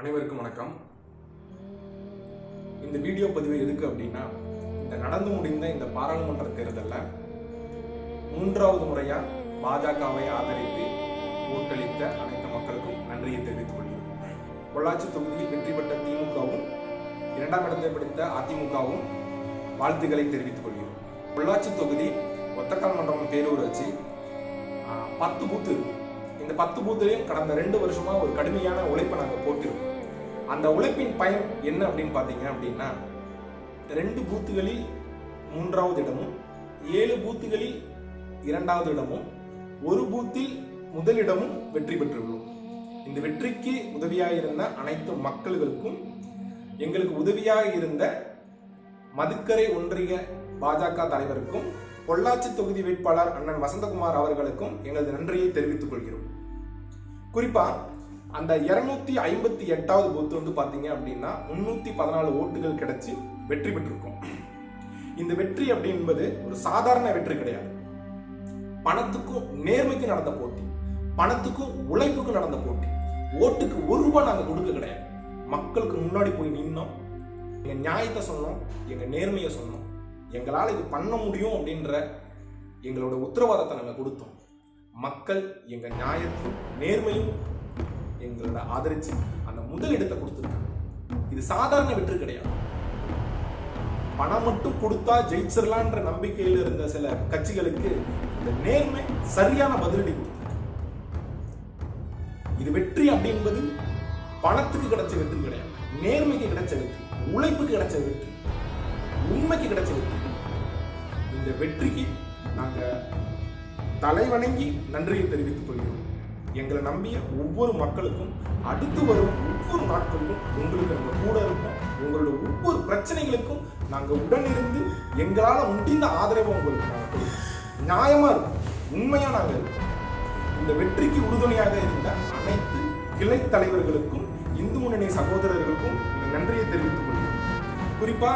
அனைவருக்கும் வணக்கம். இந்த வீடியோ பதிவு எதுக்கு அப்படின்னா இந்த நடந்து முடிந்த இந்த பாராளுமன்ற தேர்தலில் மூன்றாவது முறையாக பாஜகவை ஆதரித்து ஓட்டளித்த அனைத்து மக்களுக்கும் நன்றியை தெரிவித்துக் கொள்கிறேன். பொள்ளாச்சி தொகுதியில் வெற்றி பெற்ற திமுகவும் இரண்டாம் இடத்தை பிடித்த அதிமுகவும் வாழ்த்துக்களை தெரிவித்துக் கொள்கிறோம் பொள்ளாச்சி தொகுதி ஒத்தக்கால் மன்றம் பேரூராட்சி பத்து பூத்து இந்த பத்து பூத்துலையும் கடந்த ரெண்டு வருஷமா ஒரு கடுமையான உழைப்பை நாங்கள் போட்டிருக்கோம். அந்த உழைப்பின் பயன் என்ன அப்படின்னு பார்த்தீங்க அப்படின்னா ரெண்டு பூத்துகளில் மூன்றாவது இடமும் ஏழு பூத்துகளில் இரண்டாவது இடமும் ஒரு பூத்தில் முதலிடமும் வெற்றி பெற்றுள்ளோம். இந்த வெற்றிக்கு உதவியாக இருந்த அனைத்து மக்களுக்கும் எங்களுக்கு உதவியாக இருந்த மதுக்கரை ஒன்றிய பாஜக தலைவருக்கும் பொள்ளாச்சி தொகுதி வேட்பாளர் அண்ணன் வசந்தகுமார் அவர்களுக்கும் எங்களது நன்றியை தெரிவித்துக் கொள்கிறோம். குறிப்பா அந்த இரநூத்தி ஐம்பத்தி எட்டாவது பூத் வந்து பார்த்தீங்க அப்படின்னா முன்னூத்தி பதினாலு ஓட்டுகள் கிடைச்சி வெற்றி பெற்றிருக்கும். இந்த வெற்றி அப்படி என்பது ஒரு சாதாரண வெற்றி கிடையாது. பணத்துக்கும் நேர்மைக்கு நடந்த போட்டி பணத்துக்கும் உழைப்புக்கும் நடந்த போட்டி ஓட்டுக்கு ஒரு ரூபாய் நாங்கள் கொடுக்க கிடையாது. மக்களுக்கு முன்னாடி போய் நின்னோம் எங்க நியாயத்தை சொன்னோம் எங்க நேர்மையை சொன்னோம். எங்களால் இது பண்ண முடியும் அப்படின்ற எங்களோட உத்தரவாதத்தை நாங்கள் கொடுத்தோம். மக்கள் எங்க நியாயத்தையும் நேர்மையும் எங்களோட ஆதரிச்சு அந்த முதல் இடத்தை கொடுத்துருக்காங்க. இது சாதாரண வெற்றி கிடையாது. பணம் மட்டும் கொடுத்தா ஜெயிச்சிடலான்ற நம்பிக்கையில் இருந்த சில கட்சிகளுக்கு இந்த நேர்மை சரியான பதிலடி கொடுத்துருக்கு. இது வெற்றி அப்படி என்பது பணத்துக்கு கிடைச்ச வெற்றி கிடையாது. நேர்மைக்கு கிடைச்ச வெற்றி உழைப்புக்கு கிடைச்ச வெற்றி உண்மைக்கு கிடைச்ச வெற்றி. இந்த வெற்றிக்கு நாங்க தலைவணங்கி நன்றியை தெரிவித்துக் கொள்கிறோம். எங்களை நம்பிய ஒவ்வொரு மக்களுக்கும் அடுத்து வரும் ஒவ்வொரு நாட்களுக்கும் உங்களுக்கு நம்ம கூட இருப்போம். உங்களோட ஒவ்வொரு பிரச்சனைகளுக்கும் நாங்கள் உடனிருந்து எங்களால் முடிந்த ஆதரவை உங்களுக்கு நாங்கள் நியாயமா இருக்கும். உண்மையா நாங்கள் இருக்கோம். இந்த வெற்றிக்கு உறுதுணையாக இருந்த அனைத்து கிளை தலைவர்களுக்கும் இந்து முன்னணி சகோதரர்களுக்கும் இந்த நன்றியை தெரிவித்துக் கொள்கிறோம். குறிப்பா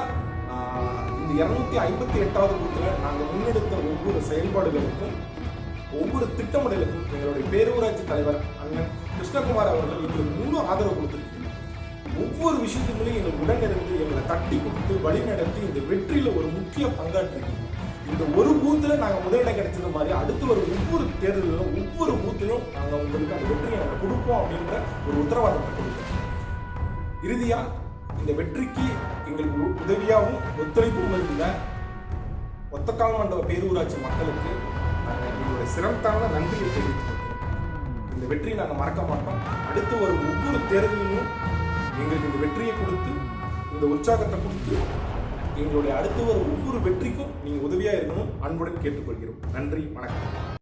இந்த இருநூத்தி ஐம்பத்தி எட்டாவது பூத்துல நாங்கள் முன்னெடுத்த ஒவ்வொரு செயல்பாடுகளுக்கும் ஒவ்வொரு திட்டமிடலுக்கும் எங்களுடைய பேரூராட்சி தலைவர் அண்ணன் கிருஷ்ணகுமார் அவர்கள் எங்களுக்கு முழு ஆதரவு கொடுத்துருக்கீங்க ஒவ்வொரு விஷயத்துக்குள்ளேயும் எங்களுக்கு உடனிருந்து எங்களை தட்டி கொடுத்து வழிநடத்தி இந்த வெற்றியில ஒரு முக்கிய பங்காற்றிருக்கீங்க. இந்த ஒரு பூத்துல நாங்க முதலிடம் கிடைச்சது மாதிரி அடுத்து ஒரு ஒவ்வொரு தேர்தலிலும் ஒவ்வொரு பூத்திலும் நாங்க உங்களுக்கு அந்த வெற்றியை நாங்க கொடுப்போம் அப்படின்ற ஒரு உத்தரவாதத்தை கொடுப்போம் இறுதியா இந்த வெற்றிக்கு எங்களுக்கு உதவியாகவும் ஒத்துழைப்பும் இருந்த ஒத்தக்கால் மண்டப பேரூராட்சி மக்களுக்கு எங்களுடைய சிறந்தான நன்றியை தெரிவித்துக் இந்த வெற்றியை நாங்கள் மறக்க மாட்டோம். அடுத்து ஒரு ஒவ்வொரு தேர்தலிலும் எங்களுக்கு இந்த வெற்றியை கொடுத்து இந்த உற்சாகத்தை கொடுத்து எங்களுடைய அடுத்து வரும் ஒவ்வொரு வெற்றிக்கும் நீங்கள் உதவியாக இருக்கணும். அன்புடன் கேட்டுக்கொள்கிறோம். நன்றி வணக்கம்.